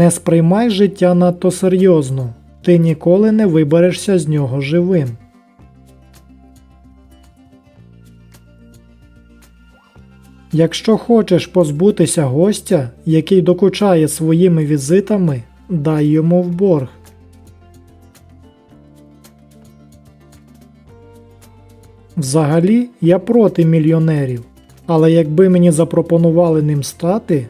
Не сприймай життя надто серйозно, ти ніколи не виберешся з нього живим. Якщо хочеш позбутися гостя, який докучає своїми візитами, дай йому в борг. Взагалі, я проти мільйонерів, але якби мені запропонували ним стати,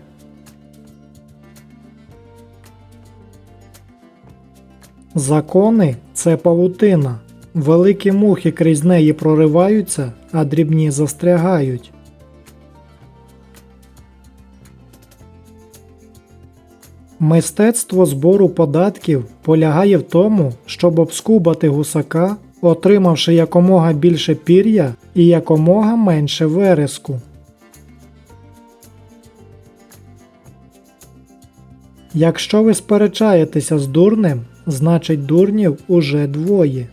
закони це павутина. Великі мухи крізь неї прориваються, а дрібні застрягають. Мистецтво збору податків полягає в тому, щоб обскубати гусака, отримавши якомога більше пір'я і якомога менше вереску. Якщо ви сперечаєтеся з дурнем, значить дурнів уже двоє.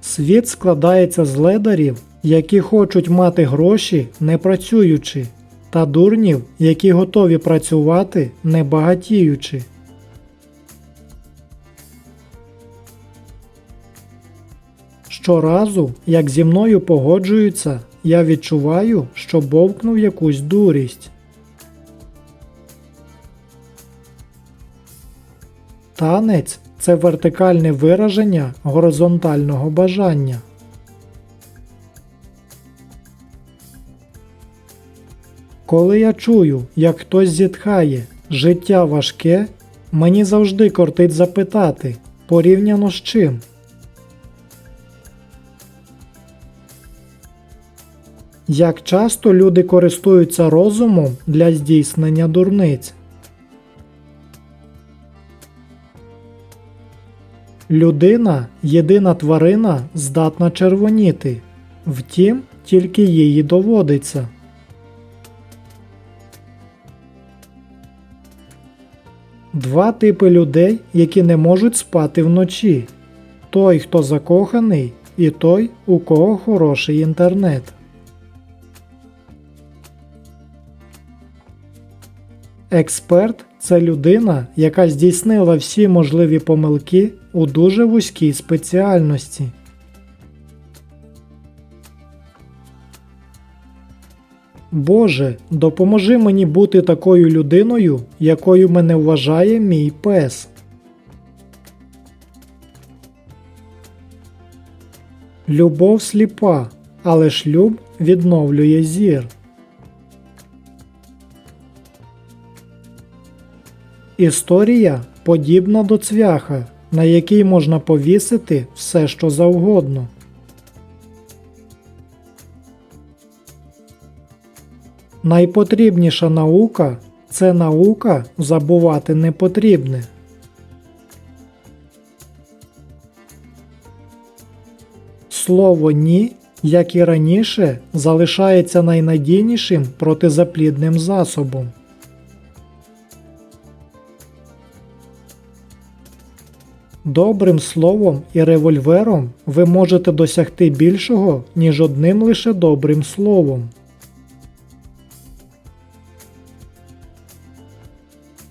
Світ складається з ледарів, які хочуть мати гроші не працюючи, та дурнів, які готові працювати не багатіючи. Щоразу, як зі мною погоджуються, я відчуваю, що бовкнув якусь дурість. Танець це вертикальне вираження горизонтального бажання. Коли я чую, як хтось зітхає, життя важке, мені завжди кортить запитати, порівняно з чим. Як часто люди користуються розумом для здійснення дурниць? Людина єдина тварина здатна червоніти, втім, тільки її доводиться. Два типи людей, які не можуть спати вночі: той, хто закоханий, і той, у кого хороший інтернет. Експерт це людина, яка здійснила всі можливі помилки у дуже вузькій спеціальності. Боже, допоможи мені бути такою людиною, якою мене вважає мій пес. Любов сліпа, але шлюб відновлює зір. Історія подібна до цвяха, на який можна повісити все, що завгодно. Найпотрібніша наука це наука забувати непотрібне. Слово ні, як і раніше, залишається найнадійнішим протизаплідним засобом. Добрим словом і револьвером ви можете досягти більшого, ніж одним лише добрим словом.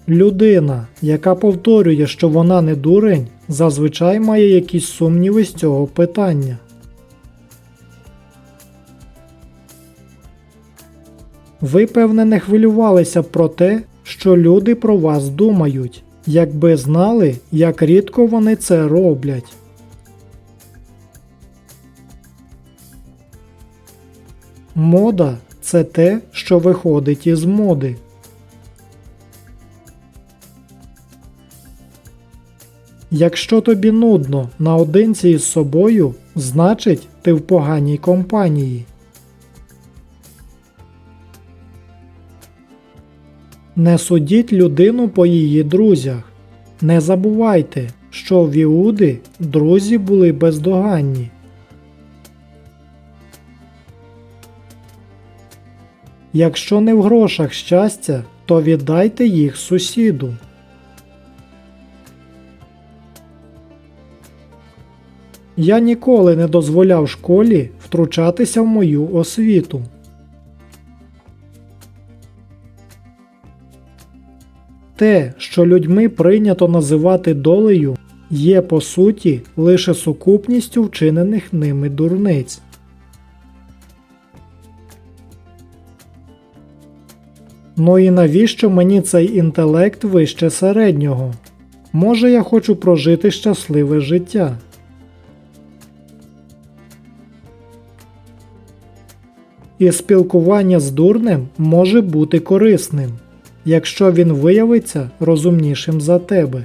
Людина, яка повторює, що вона не дурень, зазвичай має якісь сумніви з цього питання. Ви, певне, не хвилювалися про те, що люди про вас думають, якби знали, як рідко вони це роблять. Мода це те, що виходить із моди. Якщо тобі нудно наодинці із собою, значить ти в поганій компанії. Не судіть людину по її друзях. Не забувайте, що в Іуди друзі були бездоганні. Якщо не в грошах щастя, то віддайте їх сусіду. Я ніколи не дозволяв школі втручатися в мою освіту. Те, що людьми прийнято називати долею, є по суті лише сукупністю вчинених ними дурниць. Ну і навіщо мені цей інтелект вище середнього? Може, я хочу прожити щасливе життя. І спілкування з дурнем може бути корисним, якщо він виявиться розумнішим за тебе.